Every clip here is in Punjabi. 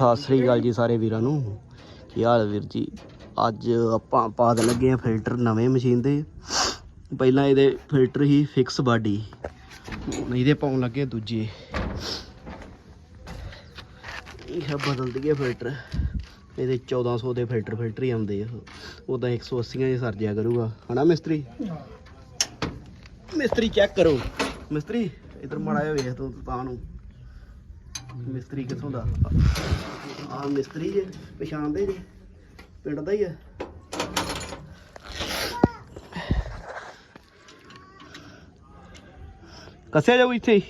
ਸਤਿ ਸ੍ਰੀ ਅਕਾਲ ਜੀ ਸਾਰੇ ਵੀਰਾਂ ਨੂੰ। ਕੀ ਹਾਲ ਵੀਰ ਜੀ? ਅੱਜ ਆਪਾਂ ਪਾ ਦੇ ਲੱਗੇ ਆ ਫਿਲਟਰ ਨਵੇਂ ਮਸ਼ੀਨ ਦੇ। ਪਹਿਲਾਂ ਇਹਦੇ ਫਿਲਟਰ ਹੀ ਫਿਕਸ ਬਾਡੀ ਹੁਣ ਇਹਦੇ ਪਾਉਣ ਲੱਗੇ ਦੂਜੇ। ਇਹ ਬਦਲ ਦਈਏ ਫਿਲਟਰ। ਇਹਦੇ 1400 ਦੇ ਫਿਲਟਰ ਫਿਲਟਰ ਹੀ ਆਉਂਦੇ ਆ। ਉਦਾਂ 180 ਦੇ ਸਰ ਜਿਆ ਕਰੂਗਾ। ਹਨਾ ਮਿਸਤਰੀ? ਮਿਸਤਰੀ ਚੈੱਕ ਕਰੋ। ਮਿਸਤਰੀ, ਇਧਰ ਮਾੜਾ ਜਿਹਾ ਵੇਖ ਤੂੰ ਤਾਂ ਨੂੰ। ਮਿਸਤਰੀ ਕਿੱਥੋਂ ਦਾ? ਆ ਮਿਸਤਰੀ ਜੇ ਪਛਾਣਦੇ ਜੇ ਪਿੰਡ ਦਾ ਹੀ ਆ। ਕੱਸਿਆ ਜਾਊ ਇੱਥੇ ਹੀ।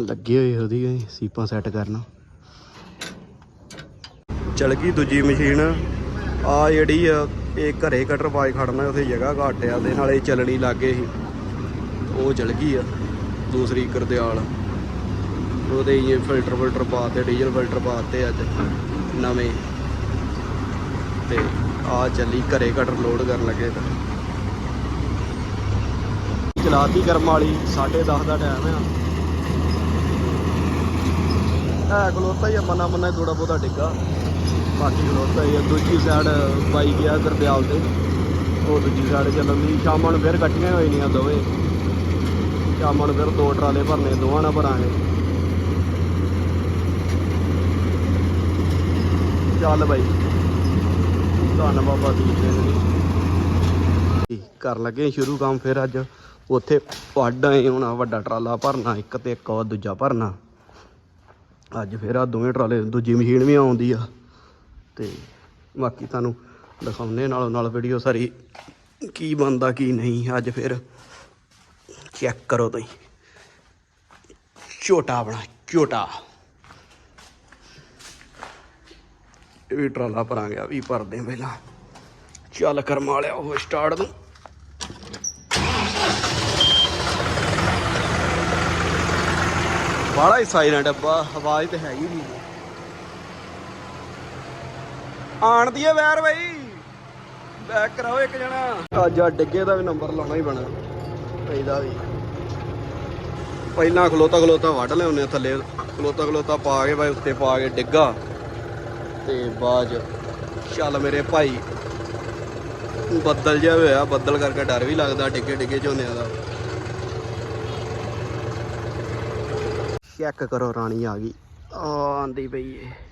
ਲੱਗੇ ਹੋਏ ਉਹਦੀ ਸੀਪਾਂ ਸੈੱਟ ਕਰਨ। ਚਲ ਗਈ ਦੂਜੀ ਮਸ਼ੀਨ। ਆ ਜਿਹੜੀ ਆ ਇਹ ਘਰੇ ਕਟਰ ਪਾਈ ਖੜਨਾ ਉੱਥੇ ਜਗ੍ਹਾ ਘੱਟ ਆ ਤੇ ਨਾਲੇ ਚੱਲਣੀ ਲੱਗੇ ਸੀ। ਉਹ ਚਲ ਗਈ ਆ, ਦੂਸਰੀ ਕਰਦਿਆਲ। ਉਹਦੇ ਹੀ ਫਿਲਟਰ ਫਿਲਟਰ ਪਾਤੇ ਡੀਜ਼ਲ ਫਿਲਟਰ ਪਾਤੇ ਅੱਜ ਨਵੇਂ। ਤੇ ਆ ਚੱਲੀ ਘਰੇ ਕਟਰ ਲੋਡ ਕਰਨ ਲੱਗੇ ਤਾਂ। ਚਲਾਤੀ ਕਰਮ ਵਾਲੀ 10:30 ਦਾ ਟਾਈਮ ਆ। ਹੈ ਖਲੋਤਾ ਹੀ ਆ ਮਨਾ ਮਨਾ ਥੋੜਾ ਬਹੁਤਾ ਡਿੱਗਾ। ਬਾਕੀ ਖਲੋਤਾ ਹੀ ਆ। ਦੂਜੀ ਸਾਈਡ ਬਾਈ ਗਿਆ ਗਰਦਿਆਲ ਤੇ। ਉਹ ਦੂਜੀ ਸਾਈਡ ਚੱਲਣ ਦੀ। ਸ਼ਾਮਾਂ ਨੂੰ ਫਿਰ ਇਕੱਠੀਆਂ ਹੋਈ ਨਹੀਂ ਆ ਦੋਵੇਂ। ਸ਼ਾਮਾਂ ਨੂੰ ਫਿਰ ਦੋ ਟਰਾਲੇ ਭਰਨੇ, ਦੋਵਾਂ ਨਾਲ ਭਰਾਂਗੇ। ਚੱਲ ਬਾਈ। ਧੰਨ ਬਾਬਾ ਦੀਪ ਜੀ। ਕਰ ਲੱਗੇ ਸ਼ੁਰੂ ਕੰਮ ਫਿਰ ਅੱਜ। ਉੱਥੇ ਵੱਡ ਆਏ ਹੋਣਾ, ਵੱਡਾ ਟਰਾਲਾ ਭਰਨਾ, ਇੱਕ ਤੇ ਇੱਕ, ਉਹ ਦੂਜਾ ਭਰਨਾ। ਅੱਜ ਫਿਰ ਆ ਦੋਵੇਂ ਟਰਾਲੇ, ਦੂਜੀ ਮਸ਼ੀਨ ਵੀ ਆਉਂਦੀ ਆ। ਤੇ ਬਾਕੀ ਤੁਹਾਨੂੰ ਦਿਖਾਉਨੇ ਨਾਲੋਂ ਨਾਲ ਵੀਡੀਓ ਸਾਰੀ ਕੀ ਬਣਦਾ, ਕੀ ਨਹੀਂ। ਅੱਜ ਫਿਰ ਚੈੱਕ ਕਰੋ ਤੁਸੀਂ। ਛੋਟਾ ਬਣਾ ਛੋਟਾ ਇਹ ਵੀ ਟਰਾਲਾ ਭਰਾਂਗੇ, ਆ ਵੀ ਭਰਦੇ ਪਹਿਲਾਂ। ਚੱਲ ਕਰਮਾ ਲਿਆ ਉਹ ਸਟਾਰਟ ਨੂੰ। ਬਾਲਾ ਹੀ ਸਾਇਲੈਂਟ ਡੱਬਾ ਆਵਾਜ਼ ਤੇ ਹੈਗੀ ਨਹੀਂ ਆਣ ਦੀ ਵੈਰ ਬਈ। ਬੈਕ ਕਰਾਓ ਇੱਕ ਜਣਾ। ਅੱਜ ਆ ਡਿੱਗੇ ਦਾ ਵੀ ਨੰਬਰ ਲਾਉਣਾ ਹੀ ਬਣਾ ਇਹਦਾ ਵੀ। ਪਹਿਲਾਂ ਖਲੋਤਾ ਖਲੋਤਾ ਵੱਢ ਲਿਆਉਂਦੇ ਥੱਲੇ। ਖਲੋਤਾ ਖਲੋਤਾ ਪਾ ਕੇ ਬਾਈ ਉੱਤੇ ਪਾ ਕੇ ਡਿੱਗਾ। ਤੇ ਬਾਜ ਚੱਲ ਮੇਰੇ ਭਾਈ। ਬੱਦਲ ਜਿਹਾ ਹੋਇਆ, ਬੱਦਲ ਕਰਕੇ ਡਰ ਵੀ ਲੱਗਦਾ, ਡਿੱਗੇ ਡਿੱਗੇ ਝੋਨਿਆਂ ਦਾ। ਚੈੱਕ ਕਰੋ ਰਾਣੀ ਆ ਗਈ। ਆ ਆਂਦੀ ਪਈ ਏ।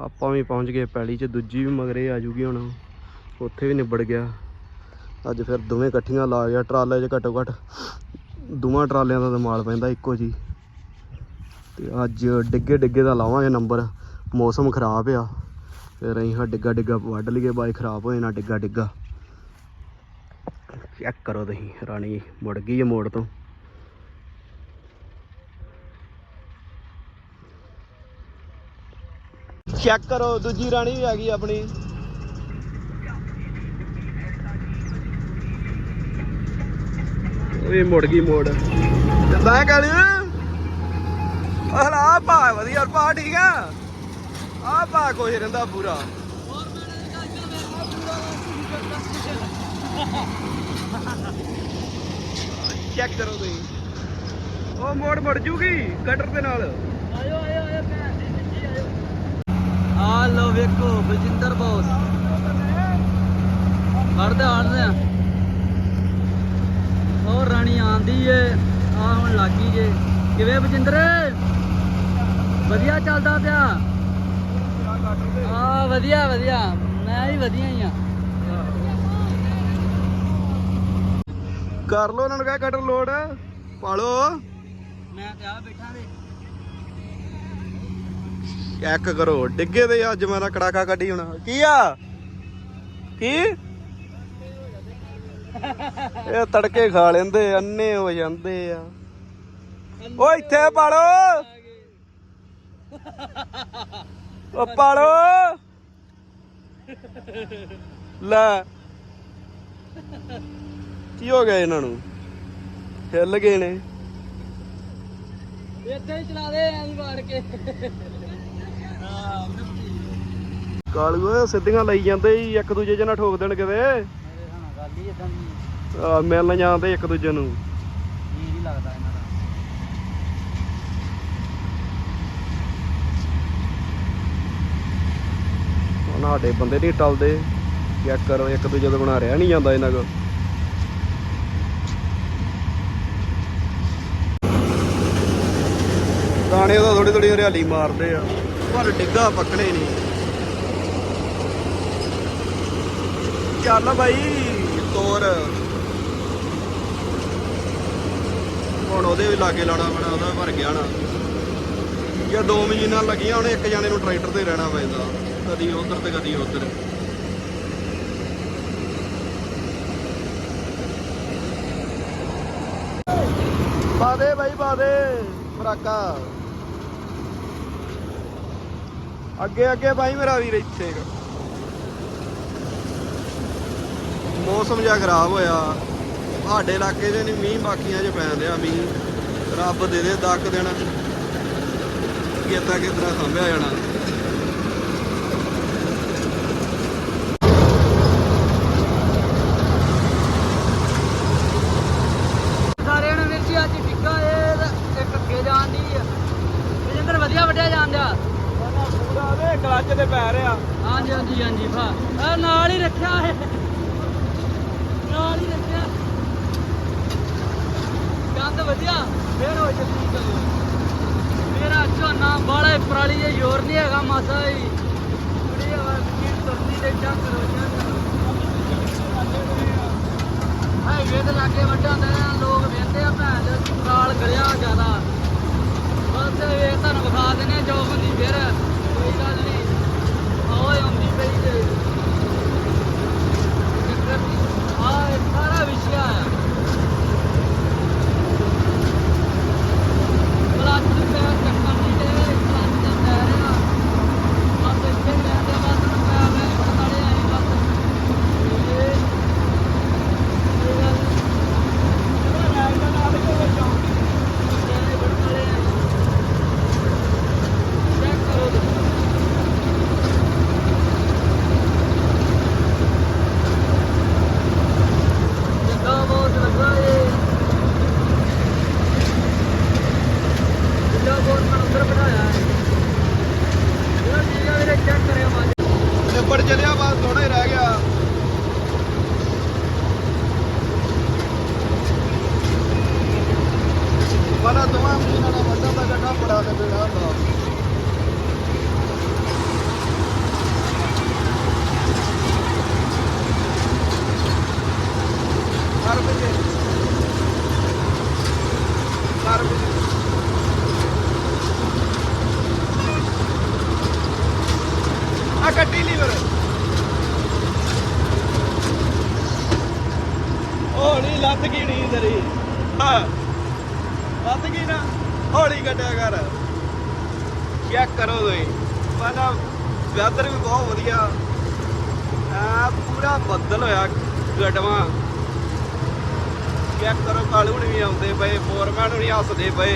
ਆਪਾਂ ਵੀ ਪਹੁੰਚ ਗਏ ਪੈਲੀ 'ਚ, ਦੂਜੀ ਵੀ ਮਗਰੇ ਆ ਜੂਗੀ ਹੁਣ। ਉੱਥੇ ਵੀ ਨਿਬੜ ਗਿਆ। ਅੱਜ ਫਿਰ ਦੋਵੇਂ ਇਕੱਠੀਆਂ ਲਾ ਗਿਆ ਟਰਾਲੇ 'ਚ ਘੱਟੋ ਘੱਟ ਦੋਵਾਂ ਟਰਾਲਿਆਂ ਦਾ ਮਾਲ ਪੈਂਦਾ ਇੱਕੋ ਜੀ। ਤੇ ਅੱਜ ਡਿੱਗੇ ਡਿੱਗੇ ਦਾ ਲਾਵਾਂਗੇ ਨੰਬਰ। ਮੌਸਮ ਖਰਾਬ ਆ। ਫਿਰ ਅਸੀਂ ਹਾਂ ਡਿੱਗਾ ਡਿੱਗਾ ਵੱਢ ਲਈਏ, ਬਾਈ ਖਰਾਬ ਹੋਏ ਨਾ ਡਿੱਗਾ ਡਿੱਗਾ ਚੈੱਕ ਕਰੋ ਤੁਸੀਂ, ਰਾਣੀ ਮੁੜ ਗਈ ਹੈ ਮੋੜ ਤੋਂ। ਚੈੱਕ ਕਰੋ ਦੂਜੀ ਰਾਣੀ ਵੀ ਆ ਗਈ ਆਪਣੀ। ਓਏ ਮੁੜ ਗਈ ਮੋੜ। ਕਿੱਦਾਂ ਕਾਲੀ। ਹਲਾ ਭਾ ਵਧੀਆ ਭਾ ਠੀਕ ਆ ਆ ਭਾ ਕੋਈ ਰਹਿੰਦਾ ਪੂਰਾ। ਚੈੱਕ ਕਰੋ ਤੁਸੀਂ। ਉਹ ਮੋੜ ਮੁੜ ਜੂਗੀ ਕਟਰ ਦੇ ਨਾਲ। ਆਇਓ ਆਇਓ ਆਇਓ ਭੈਣ। ਆ ਲੋ ਵੇਖੋ ਬਲਜਿੰਦਰ ਬੋਸ। ਵੜਦੇ ਆਣਦੇ ਆ। ਉਹ ਰਾਣੀ ਆਂਦੀ ਏ ਆ ਹੁਣ ਲੱਗੀ ਜੇ। ਕਿਵੇਂ ਬਲਜਿੰਦਰ? ਵਧੀਆ ਚੱਲਦਾ ਪਿਆ। ਆ ਵਧੀਆ ਵਧੀਆ। ਮੈਂ ਵੀ ਵਧੀਆ ਹੀ ਆ। ਕਰ ਲੋ ਉਹਨਾਂ ਨੂੰ ਕਹਿ ਕਟਰ ਲੋਡ ਪਾਲੋ। ਮੈਂ ਤੇ ਆ ਬੈਠਾ ਦੇ ਚੈੱਕ ਕਰੋ। ਡਿੱਗੇ ਦੇ ਅੱਜ ਮੇਰਾ ਕੜਾਕਾ ਕੱਢੀ ਹੋਣਾ। ਕੀ ਆ? ਕੀ? ਇਹ ਤੜਕੇ ਖਾ ਲੈਂਦੇ, ਅੰਨੇ ਹੋ ਜਾਂਦੇ ਆ। ਓ ਇੱਥੇ ਪਾਲੋ ਓ ਪਾਲੋ ਲੈ। ਕੀ ਹੋ ਗਿਆ ਇਹਨਾਂ ਨੂੰ? ਹਿੱਲ ਗਏ ਨੇ। ਇੱਥੇ ਹੀ ਚਲਾ ਦੇ, ਐਂ ਵਾੜ ਕੇ। ਕਾਲੂ ਓਏ ਸਿੱਧੀਆਂ ਲਈ ਜਾਂਦੇ ਹੀ ਇੱਕ ਦੂਜੇ ਨਾ ਠੋਕ ਦੇਣ ਕਿਤੇ। ਗੱਲ ਹੀ ਇਦਾਂ ਦੀ ਆ, ਮਿਲਣ ਜਾਂਦੇ ਇੱਕ ਦੂਜੇ ਨੂੰ। ਜੀ ਨਹੀਂ ਲੱਗਦਾ ਇਹਨਾਂ ਦਾ। ਹੁਣ ਸਾਡੇ ਬੰਦੇ ਨਹੀਂ ਟਲਦੇ ਚੈੱਕ ਕਰੋ ਇੱਕ ਦੂਜੇ ਤੋਂ ਬਣਾ ਰਿਹਾ ਨਹੀਂ ਜਾਂਦਾ ਇਹਨਾਂ ਕੋ ਦਾਣੇ ਉਹਦਾ ਥੋੜੀ ਥੋੜੀ ਹਰਿਆਲੀ ਮਾਰਦੇ ਆ। ਪਰ ਡਿੱਗਾ ਪੱਕਣੇ ਨਹੀਂ ਚੱਲ ਬਾਈ, ਤੋਰ। ਹੁਣ ਉਹਦੇ ਵੀ ਲਾਗੇ ਲਾਉਣਾ ਪੈਣਾ, ਉਹਦਾ ਭਰ ਗਿਆ ਨਾ। ਜੇ ਦੋ ਮਸ਼ੀਨਾਂ ਲੱਗੀਆਂ ਹੁਣ ਇੱਕ ਜਾਣੇ ਨੂੰ ਟਰੈਕਟਰ ਤੇ ਰਹਿਣਾ ਪੈਂਦਾ। ਕਦੀ ਉਧਰ ਤੇ ਕਦੀ ਉਧਰ। ਬਾਦੇ ਬਾਈ ਬਾਦੇ ਫਰਾਕਾ। ਅੱਗੇ ਅੱਗੇ ਬਾਈ ਮੇਰਾ ਵੀਰ ਇੱਥੇ ਮੌਸਮ ਜਿਹਾ ਖਰਾਬ ਹੋਇਆ। ਸਾਡੇ ਇਲਾਕੇ 'ਚ ਨਹੀਂ, ਮੀਂਹ ਬਾਕੀਆਂ 'ਚ ਪੈਣ ਡਿਆ, ਮੀਂਹ। ਰੱਬ ਦੇ ਦੇ, ਦੱਕ ਦੇਣਾ। ਕਿਤਾ ਕਿਤਰਾ ਸੰਭਿਆ ਜਾਣਾ ਸਾਰਿਆਂ ਨੂੰ ਵੀਰ ਜੀ ਅੱਜ ਟਿੱਕਾ ਇਹ ਇੱਕ ਅੱਗੇ ਜਾਣ ਦੀ ਆ ਰਜਿੰਦਰ ਵਧੀਆ ਵੱਡਿਆ ਜਾਂਦਾ ਪੂਰਾ ਤੇ ਪੈ ਰਿਹਾ ਹਾਂਜੀ ਹਾਂਜੀ ਹਾਂਜੀ, ਭਾ। ਇਹ ਨਾਲ ਹੀ ਰੱਖਿਆ ਹੈ ਨਾਲ ਹੀ ਰੱਖਿਆ। ਗੰਦ ਵਧੀਆ। ਫੇਰ ਹੋ ਚੱਲੀ ਚਲੋ ਮੇਰਾ ਝੋਨਾ ਬਾਲਾ ਪਰਾਲੀ ਜੇ ਜ਼ੋਰ ਨਹੀਂ ਹੈਗਾ ਮਾਸਾ ਹੀ ਥੋੜੀ ਹਵਾ ਸਪੀਡ ਤੁਰਦੀ ਤੇ ਚੱਕ ਕਰੋ ਹਾਈਵੇ ਤੇ ਲਾਗੇ ਵੱਡਾ ਹੁੰਦਾ ਲੋਕ ਵੇਖਦੇ ਆ ਭੈਣ ਦੇ ਪਰਾਲ ਗਲਿਆ ਜ਼ਿਆਦਾ। ਬਸ ਇਹ ਤੁਹਾਨੂੰ ਵਿਖਾ ਦਿੰਦੇ ਆ, ਜੋ ਹੁੰਦੀ ਫਿਰ। ਕੋਈ ਗੱਲ ਨਹੀਂ ਓਏ ਹੁੰਦੀ ਪਈ ਤੇ ਆ ਇਹ ਸਾਰਾ ਵਿਸ਼ਾ ਆ ਕਲਾਸ ਦੇ ਪੈਰ ਚੱਕਣ ਦੀ ਤੇ ਕਲਾਸ ਦੇ ਪੈਰ ਆ ਬਸ ਇੱਥੇ ਲੈਂਦੇ ਬਸ ਪੈਰ ਮੈਂ ਪਤਾਲੇ ਆਈ ਬਸ ਇਹ ਇਹ ਗੱਲ ਇਹ ਰਾਈਡ ਦਾ ਨਾਲ ਹੀ ਕੋਈ ਚੌਂਕ ਇਹ ਪਤਾਲੇ ਆਈ ਚੈੱਕ ਕਰੋ ਤੁਸੀਂ। ਜਿੱਦਾਂ ਬਹੁਤ ਲੱਗਾ ਏ ਜਿੱਦਾਂ ਬਹੁਤ ਮੈਂ ਅੰਦਰ ਬਿਠਾਇਆ ਹੈ ਇਹ ਠੀਕ ਆ ਵੀਰੇ ਚੈੱਕ ਕਰਿਓ ਬਾਅਦ ਨਿਬੜ ਚਲਿਆ ਬਸ ਥੋੜਾ ਹੀ ਰਹਿ ਗਿਆ ਵਾਲਾ ਦੋਵਾਂ ਮਹੀਨਾ ਦਾ ਵੱਡਾ ਦਾ ਗੱਡਾ ਬੜਾ ਤੇ ਬੇੜਾ ਹੁੰਦਾ ਕਰ ਬਜੇ ਕਰ ਬਜੇ ਆ ਕੱਟੀ ਲੀਵਰ ਹੌਲੀ ਲੱਤ ਗਈ ਤੇਰੀ। ਲੱਤ ਗਈ ਨਾ? ਹੌਲੀ ਕੱਢਿਆ ਕਰ। ਚੈੱਕ ਕਰੋ ਤੁਸੀਂ। ਪਹਿਲਾਂ ਵੈਦਰ ਵੀ ਬਹੁਤ ਵਧੀਆ। ਆ ਪੂਰਾ ਬੱਦਲ ਹੋਇਆ ਗਟਵਾ ਚੈੱਕ ਕਰੋ, ਕਾਲੂ ਹੁਣੀ ਵੀ ਆਉਂਦੇ ਪਏ ਫੋਰਮੈਨ ਹੁਣੀ ਹੱਸਦੇ ਪਏ।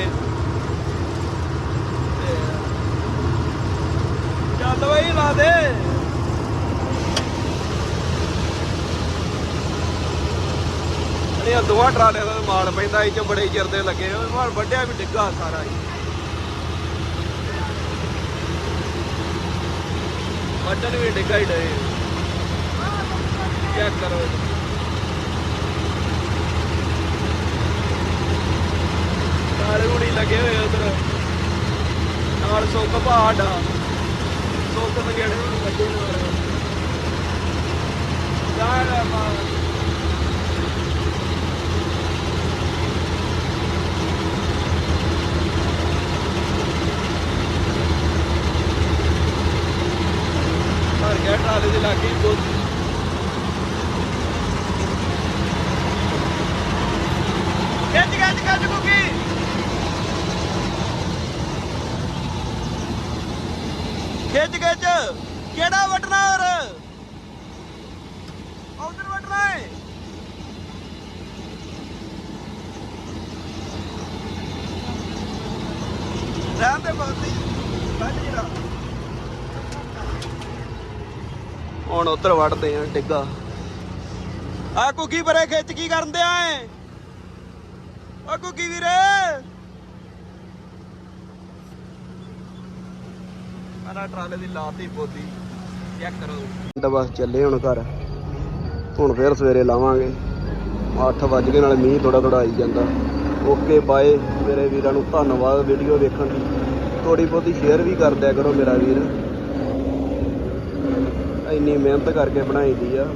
ਤੇ ਚੱਲ ਬਈ, ਲਾ ਦੇ। ਇਹ ਦੋਵਾਂ ਟਰਾਲਿਆਂ ਦਾ ਮਾਲ ਪੈਂਦਾ ਇਹ ਚ ਬੜੇ ਚਿਰ ਦੇ ਲੱਗੇ ਹੋਏ, ਮਾਲ ਵੱਡਿਆ ਵੀ ਡਿੱਗਾ ਸਾਰਾ ਹੀ। ਵੱਡਣ ਵੀ ਡਿੱਗਾ ਹੀ ਡਏ। ਚੈੱਕ ਕਰੋ। ਸਾਰੇ ਹੁਣੀ ਲੱਗੇ ਹੋਏ ਉਧਰ। ਨਾਲ ਸੁੱਕ ਪਹਾੜਾ ਸੁੱਕ ਨਗੇੜੇ ਨੂੰ ਲੱਗੇ ਹੋਏ ਯਾਰ ਮਾ ਭਰ ਗਿਆ ਟਰਾਲੇ ਦੇ ਲਾਗੇ ਹੀ ਦੁੱਧ ਖਿੱਚ ਖਿੱਚ ਖਿੱਚ ਕੁਕੀ ਖਿੱਚ ਖਿੱਚ ਕਿਹੜਾ ਵਟਣਾ ਹੋਰ? ਉਧਰ ਵਟਣਾ ਹੈ ਰਹਿਣ ਦੇ ਬਗਤੀ ਕੱਢ ਜਰਾ ਹੁਣ ਉਧਰ ਵੜਦੇ ਆ ਡਿੱਗਾ। ਆ ਕੁਕੀ ਬਰੇ ਖਿੱਚ ਕੀ ਕਰਨ ਦੇ ਆਏ ਓ ਕੁਕੀ ਵੀਰੇ। ਆਨਾ ਟਰਾਲੇ ਦੀ ਲਾਤੀ ਬੋਦੀ ਚੈੱਕ ਕਰੋ। ਤਾਂ ਬਸ ਚੱਲੇ ਹੁਣ ਘਰ। ਹੁਣ ਫੇਰ ਸਵੇਰੇ ਲਾਵਾਂਗੇ। 8 ਵੱਜ ਗਏ, ਨਾਲੇ ਮੀਂਹ ਥੋੜਾ ਥੋੜਾ ਆਈ ਜਾਂਦਾ। Okay, bye. ਮੇਰੇ ਵੀਰਾਂ ਨੂੰ ਧੰਨਵਾਦ ਵੀਡੀਓ ਵੇਖਣ ਦੀ। ਥੋੜੀ ਬਹੁਤੀ ਸ਼ੇਅਰ ਵੀ ਕਰ ਦਿਆ ਕਰੋ ਮੇਰਾ ਵੀਰ। ਇੰਨੀ ਮਿਹਨਤ ਕਰਕੇ ਬਣਾਈ ਦੀ ਆ।